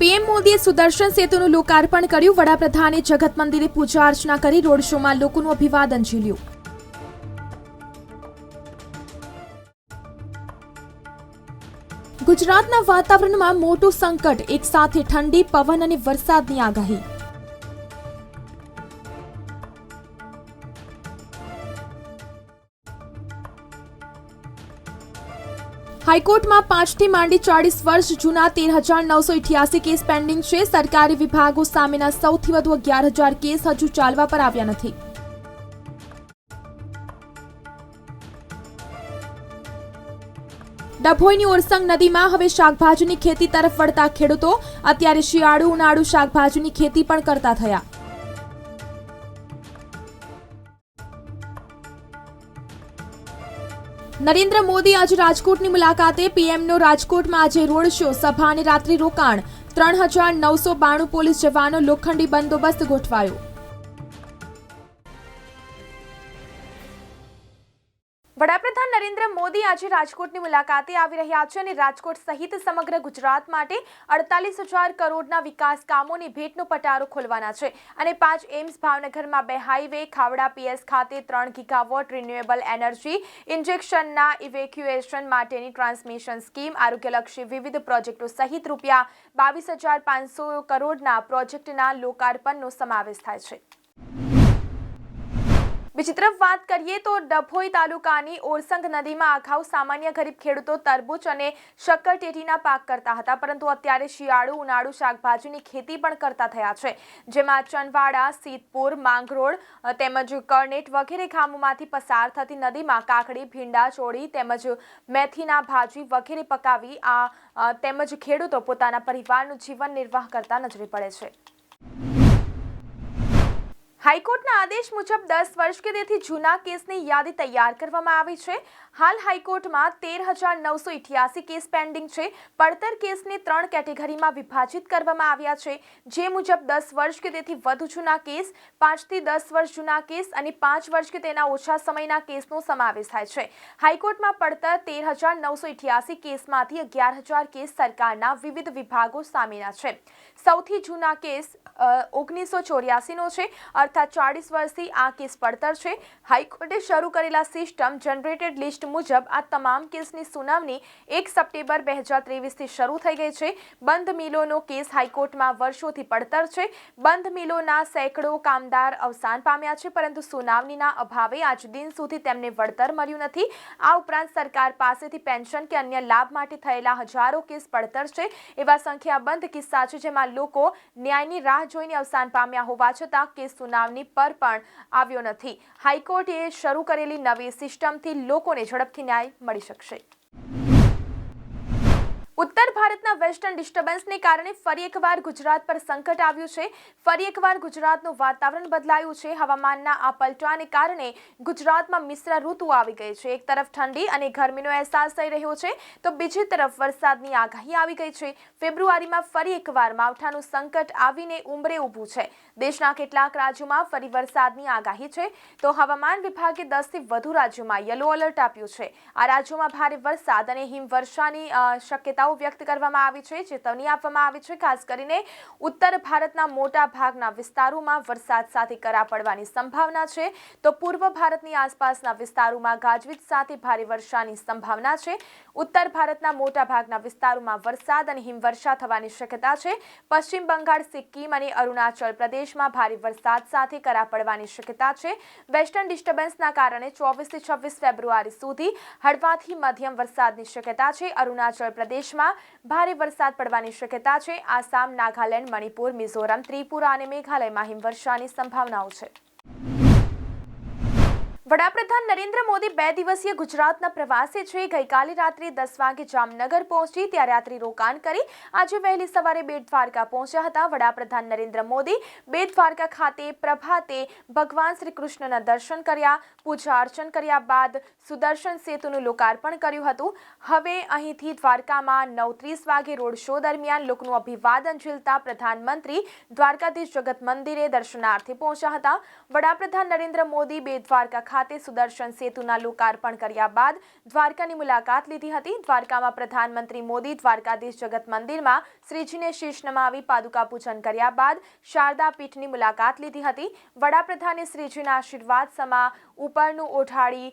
PM મોદીએ સુદર્શન સેતુનું લોકાર્પણ કર્યું. વડાપ્રધાને જગત મંદિરે પૂજા અર્ચના કરી રોડ શોમાં લોકોનું અભિવાદન ઝીલ્યું. ગુજરાતના વાતાવરણમાં મોટું સંકટ. એકસાથે ઠંડી, પવન અને વરસાદની આગાહી. હાઈકોર્ટમાં પાંચથી માંડી ચાળીસ વર્ષ જૂના તેર હજાર નવસો ઇઠ્યાસી કેસ પેન્ડિંગ છે. સરકારી વિભાગો સામેના સૌથી વધુ અગિયાર હજાર કેસ હજુ ચાલવા પર આવ્યા નથી. ડભોઈની ઓરસંગ નદીમાં હવે શાકભાજીની ખેતી તરફ વળતા ખેડૂતો. અત્યારે શિયાળુ ઉનાળુ શાકભાજીની ખેતી પણ કરતા થયા. નરેન્દ્ર મોદી આજે રાજકોટની મુલાકાતે પીએમનો રાજકોટમાં આજે રોડ શો, સભા અને રાત્રિ રોકાણ. ત્રણ હજાર નવસો બાણું પોલીસ જવાનો લોખંડી બંદોબસ્ત ગોઠવાયો. વડાપ્રધાન નરેન્દ્ર મોદી આજે રાજકોટની મુલાકાતે આવી રહ્યા છે અને રાજકોટ સહિત સમગ્ર ગુજરાત માટે અડતાલીસ હજાર કરોડના વિકાસ કામોની ભેટનો પટારો ખોલવાના છે. અને પાંચ એમ્સ ભાવનગરમાં બે હાઈવે, ખાવડા પીએસ ખાતે ત્રણ ગીગાવોટ રિન્યુએબલ એનર્જી ઇન્જેક્શનના ઇવેક્યુએશન માટેની ટ્રાન્સમિશન સ્કીમ, આરોગ્યલક્ષી વિવિધ પ્રોજેક્ટો સહિત રૂપિયા બાવીસ હજાર પાંચસો કરોડના પ્રોજેક્ટના લોકાર્પણનો સમાવેશ થાય છે. બીજી તરફ વાત કરીએ તો ડભોઈ તાલુકાની ઓરસંગ નદીમાં અગાઉ સામાન્ય ગરીબ ખેડૂતો તરબૂચ અને શક્કરટેટીના પાક કરતા હતા, પરંતુ અત્યારે શિયાળુ, ઉનાળુ શાકભાજીની ખેતી પણ કરતા થયા છે. જેમાં ચનવાડા, સીતપુર, માંગરોળ તેમજ કરનેટ વગેરે ગામોમાંથી પસાર થતી નદીમાં કાકડી, ભીંડા, ચોળી તેમજ મેથીના ભાજી વગેરે પકાવી આ તેમજ ખેડૂતો પોતાના પરિવારનું જીવન નિર્વાહ કરતા નજરે પડે છે. હાઈકોર્ટના આદેશ મુજબ દસ વર્ષ કે તેથી જૂના કેસની યાદી તૈયાર કરવામાં આવી છે. હાલ હાઈકોર્ટમાં તેર હજાર નવસો ઇઠ્યાસી કેસ પેન્ડિંગ છે. પડતર કેસને ત્રણ કેટેગરીમાં વિભાજિત કરવામાં આવ્યા છે. જે મુજબ દસ વર્ષ કે તેથી વધુ જૂના કેસ, પાંચથી દસ વર્ષ જૂના કેસ અને પાંચ વર્ષ કે તેના ઓછા સમયના કેસનો સમાવેશ થાય છે. હાઈકોર્ટમાં પડતર તેર હજાર નવસો ઇઠ્યાસી કેસમાંથી અગિયાર હજાર કેસ સરકારના વિવિધ વિભાગો સામેના છે. સૌથી જૂના કેસ ઓગણીસો ચોર્યાસીનો છે. અર્થાત ચાળીસ વર્ષથી આ કેસ પડતર છે. હાઈકોર્ટે શરૂ કરેલા સિસ્ટમ જનરેટેડ લિસ્ટ મુજબ આ તમામ કેસની સુનાવણી એક સપ્ટેમ્બર બે હજાર ત્રેવીસથી શરૂ થઈ ગઈ છે. બંધ મિલોનો કેસ હાઈકોર્ટમાં વર્ષોથી પડતર છે. બંધ મિલોના સેંકડો કામદાર અવસાન પામ્યા છે, પરંતુ સુનાવણીના અભાવે આજ દિન સુધી તેમને વળતર મળ્યું નથી. આ ઉપરાંત સરકાર પાસેથી પેન્શન કે અન્ય લાભ માટે થયેલા હજારો કેસ પડતર છે. એવા સંખ્યાબંધ કિસ્સા છે, જેમાં લોકો ન્યાયની રાહ જોઈને અવસાન પામ્યા હોવા છતાં કેસ સુનાવણી પર પણ આવ્યો નથી. હાઈકોર્ટે શરૂ કરેલી નવી સિસ્ટમથી લોકોને ઝડપથી ન્યાય મળી શકશે. ઉત્તર ભારતના વેસ્ટર્ન ડિસ્ટર્બન્સને કારણે ફરી એકવાર ગુજરાત પર સંકટ આવ્યું છે. ફરી એકવાર ગુજરાતનું વાતાવરણ બદલાયું છે. હવામાનના આ પલટાને કારણે ગુજરાતમાં મિશ્ર ઋતુ આવી ગઈ છે. એક તરફ ઠંડી અને ગરમીનો અહેસાસ થઈ રહ્યો છે તો બીજી તરફ વરસાદની આગાહી આવી ગઈ છે. ફેબ્રુઆરીમાં ફરી એકવાર માવઠાનું સંકટ આવીને ઉંબરે ઊભું છે. દેશના કેટલાક રાજ્યોમાં ફરી વરસાદની આગાહી છે તો હવામાન વિભાગે દસથી વધુ રાજ્યોમાં યલો એલર્ટ આપ્યું છે. આ રાજ્યોમાં ભારે વરસાદ અને હિમવર્ષાની અ, શક્યતાઓ વ્યક્ત કરવામાં આવી છે, ચેતવણી આપવામાં આવી છે, ખાસ કરીને ઉત્તર ભારતના મોટા ભાગના વિસ્તારોમાં વરસાદ સાથે કરા પડવાની સંભાવના છે. તો પૂર્વ ભારતની આસપાસના વિસ્તારોમાં ગાજવીજ સાથે ભારે વર્ષાની સંભાવના છે. ઉત્તર ભારતના મોટા ભાગના વિસ્તારોમાં વરસાદ અને હિમવર્ષા થવાની શક્યતા છે. પશ્ચિમ બંગાળ, સિક્કિમ અને અરુણાચલ પ્રદેશમાં ભારે વરસાદ સાથે કરા પડવાની શક્યતા છે. વેસ્ટર્ન ડિસ્ટર્બન્સના કારણે ચોવીસથી છવ્વીસ ફેબ્રુઆરી સુધી હળવાથી મધ્યમ વરસાદની શક્યતા છે. અરુણાચલ પ્રદેશમાં ભારે વરસાદ પડવાની શક્યતા છે. આસામ, નાગાલેન્ડ, મણિપુર, મિઝોરમ, ત્રિપુરા અને મેઘાલયમાં હિમવર્ષાની સંભાવનાઓ છે. વડાપ્રધાન નરેન્દ્ર મોદી બે દિવસીય ગુજરાતના પ્રવાસે છે. ગઈકાલે રાત્રે દસ વાગે જામનગર પહોંચી ત્યાં રાત્રિ રોકાણ કરી આજે વહેલી સવારે બેટ દ્વારકા પહોંચ્યા હતા. વડાપ્રધાન નરેન્દ્ર મોદી બેટ દ્વારકા ખાતે પ્રભાતે ભગવાન શ્રી કૃષ્ણના દર્શન કર્યા, પૂજા અર્ચન કર્યા બાદ સુદર્શન સેતુનું લોકાર્પણ કર્યું હતું. હવે અહીંથી દ્વારકામાં નવ ત્રીસ વાગે રોડ શો દરમિયાન લોકોનું અભિવાદન ઝીલતા પ્રધાનમંત્રી દ્વારકાધીશ જગત મંદિરે દર્શનાર્થે પહોંચ્યા હતા. વડાપ્રધાન નરેન્દ્ર મોદી બેટ દ્વારકા ખાતે સુદર્શન સેતુના લોકાર્પણ કર્યા બાદ દ્વારકાની મુલાકાત લીધી હતી. દ્વારકામાં પ્રધાનમંત્રી મોદી દ્વારકાધીશ જગત મંદિરમાં શ્રીજીને શીશ નમાવી પાદુકા પૂજન કર્યા બાદ શારદા પીઠની મુલાકાત લીધી હતી. વડાપ્રધાને શ્રીજીના આશીર્વાદ સમા ઉપરનું ઓઢાડી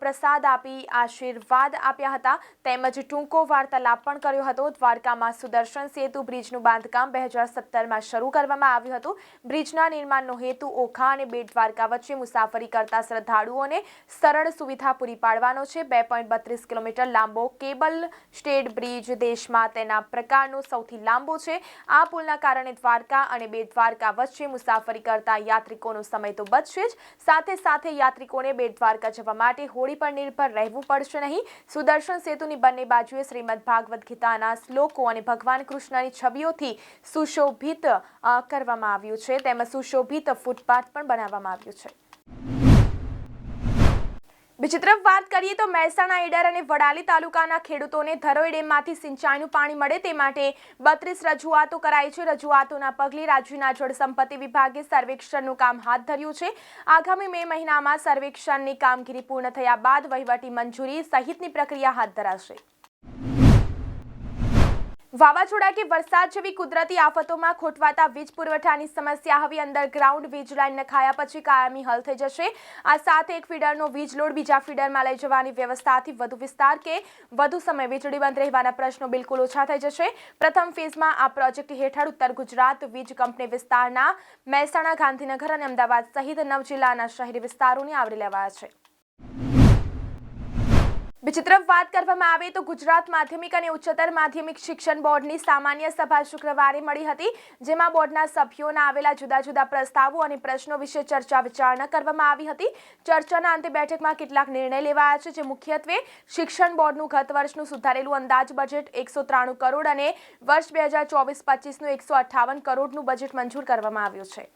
પ્રસાદ આપી, આશીર્વાદ આપ્યા હતા. તેમજ ટૂંકો વાર્તાલાપ પણ કર્યો હતો. દ્વારકામાં સુદર્શન સેતુ બ્રિજનું બાંધકામ બે હજાર સત્તરમાં શરૂ કરવામાં આવ્યું હતું. બ્રિજના નિર્માણનો હેતુ ઓખા અને બેટ દ્વારકા વચ્ચે મુસાફરી કરતા શ્રદ્ધાળુઓને સરળ સુવિધા પૂરી પાડવાનો છે. બે પોઈન્ટ બત્રીસ કિલોમીટર લાંબો કેબલ સ્ટેટ બ્રિજ દેશમાં તેના પ્રકારનો સૌથી લાંબો છે. આ પુલના કારણે દ્વારકા અને બેટ દ્વારકા વચ્ચે મુસાફરી કરતા યાત્રિકોનો સમય તો બચશે જ. સાથે સાથે યાત્રિકોને બેટ દ્વારકા જવા માટે હોડી પર નિર્ભર રહેવું પડશે નહીં. સુદર્શન સેતુની બંને બાજુએ શ્રીમદ ભાગવત ગીતાના શ્લોકો અને ભગવાન કૃષ્ણની છબીઓથી સુશોભિત કરવામાં આવ્યું છે. તેમજ સુશોભિત ફૂટપાથ પણ બનાવવામાં આવ્યું છે. બીજી તરફ વાત કરીએ તો મહેસાણા, ઈડર અને વડાલી તાલુકાના ખેડૂતોને ધરોઈ ડેમમાંથી સિંચાઈનું પાણી મળે તે માટે બત્રીસ રજૂઆતો કરાઈ છે. રજૂઆતોના પગલે રાજ્યના જળસંપત્તિ વિભાગે સર્વેક્ષણનું કામ હાથ ધર્યું છે. આગામી મે મહિનામાં સર્વેક્ષણની કામગીરી પૂર્ણ થયા બાદ વહીવટી મંજૂરી સહિતની પ્રક્રિયા હાથ ધરાશે. વાવાઝોડા કે વરસાદ જેવી કુદરતી આફતોમાં ખોટવાતા વીજ પુરવઠાની સમસ્યા હવે અંડરગ્રાઉન્ડ વીજ લાઇન નખાયા પછી કાયમી હલ થઈ જશે. આ સાથે એક ફીડરનો વીજ લોડ બીજા ફીડરમાં લઈ જવાની વ્યવસ્થાથી વધુ વિસ્તાર કે વધુ સમય વીજળી બંધ રહેવાના પ્રશ્નો બિલકુલ ઓછા થઈ જશે. પ્રથમ ફેઝમાં આ પ્રોજેક્ટ હેઠળ ઉત્તર ગુજરાત વીજ કંપની વિસ્તારના મહેસાણા, ગાંધીનગર અને અમદાવાદ સહિત નવ જિલ્લાના શહેરી વિસ્તારોને આવરી લેવાયા છે. બીજી વાત કરવામાં આવે તો ગુજરાત માધ્યમિક અને ઉચ્ચતર માધ્યમિક શિક્ષણ બોર્ડની સામાન્ય સભા શુક્રવારે મળી હતી, જેમાં બોર્ડના સભ્યોના આવેલા જુદા જુદા પ્રસ્તાવો અને પ્રશ્નો વિશે ચર્ચા વિચારણા કરવામાં આવી હતી. ચર્ચાના અંતે બેઠકમાં કેટલાક નિર્ણય લેવાયા છે, જે મુખ્યત્વે શિક્ષણ બોર્ડનું ગત વર્ષનું સુધારેલું અંદાજ બજેટ એકસો ત્રાણું કરોડ અને વર્ષ બે હજાર ચોવીસ પચીસનું એકસો અઠ્ઠાવન કરોડનું બજેટ મંજૂર કરવામાં આવ્યું છે.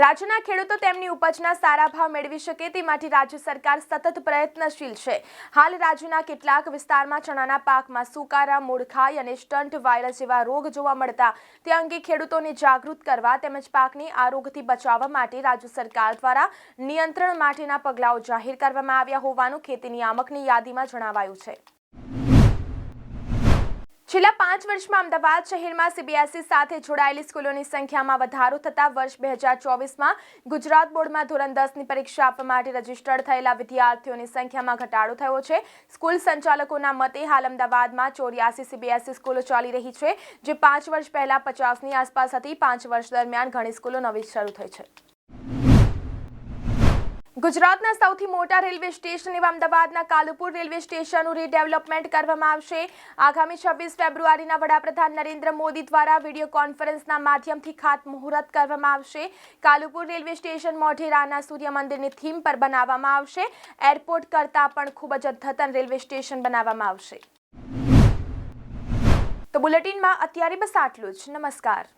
રાજ્યના ખેડૂતો તેમની ઉપજના સારા ભાવ મેળવી શકે તે માટે રાજ્ય સરકાર સતત પ્રયત્નશીલ છે. હાલ રાજ્યના કેટલાક વિસ્તારમાં ચણાના પાકમાં સુકારા, મૂળખાઈ અને સ્ટન્ટ વાયરસ જેવા રોગ જોવા મળતા તે અંગે ખેડૂતોને જાગૃત કરવા તેમજ પાકને આ રોગથી બચાવવા માટે રાજ્ય સરકાર દ્વારા નિયંત્રણ માટેના પગલાઓ જાહેર કરવામાં આવ્યા હોવાનું ખેતી નિયામકની યાદીમાં જણાવાયું છે. છેલ્લા પાંચ વર્ષમાં અમદાવાદ શહેરમાં સીબીએસઈ સાથે જોડાયેલી સ્કૂલોની સંખ્યામાં વધારો થતાં વર્ષ બે હજાર ચોવીસમાં ગુજરાત બોર્ડમાં ધોરણ દસની પરીક્ષા આપવા માટે રજીસ્ટર્ડ થયેલા વિદ્યાર્થીઓની સંખ્યામાં ઘટાડો થયો છે. સ્કૂલ સંચાલકોના મતે હાલ અમદાવાદમાં ચોર્યાસી સીબીએસઈ સ્કૂલો ચાલી રહી છે, જે પાંચ વર્ષ પહેલાં પચાસની આસપાસ હતી. પાંચ વર્ષ દરમિયાન ઘણી સ્કૂલો નવી શરૂ થઈ છે. ગુજરાતના સૌથી મોટા રેલવે સ્ટેશન એવા અમદાવાદના કાલુપુર રેલવે સ્ટેશનનું રીડેવલપમેન્ટ કરવામાં આવશે. આગામી છવ્વીસ ફેબ્રુઆરીના વડાપ્રધાન નરેન્દ્ર મોદી દ્વારા વીડિયો કોન્ફરન્સના માધ્યમથી ખાતમુહૂર્ત કરવામાં આવશે. કાલુપુર રેલવે સ્ટેશન મોઢેરાના સૂર્ય મંદિરની થીમ પર બનાવવામાં આવશે. એરપોર્ટ કરતાં પણ ખૂબ જ અદ્યતન રેલવે સ્ટેશન બનાવવામાં આવશે. તો બુલેટિનમાં અત્યારે બસ આટલું જ. નમસ્કાર.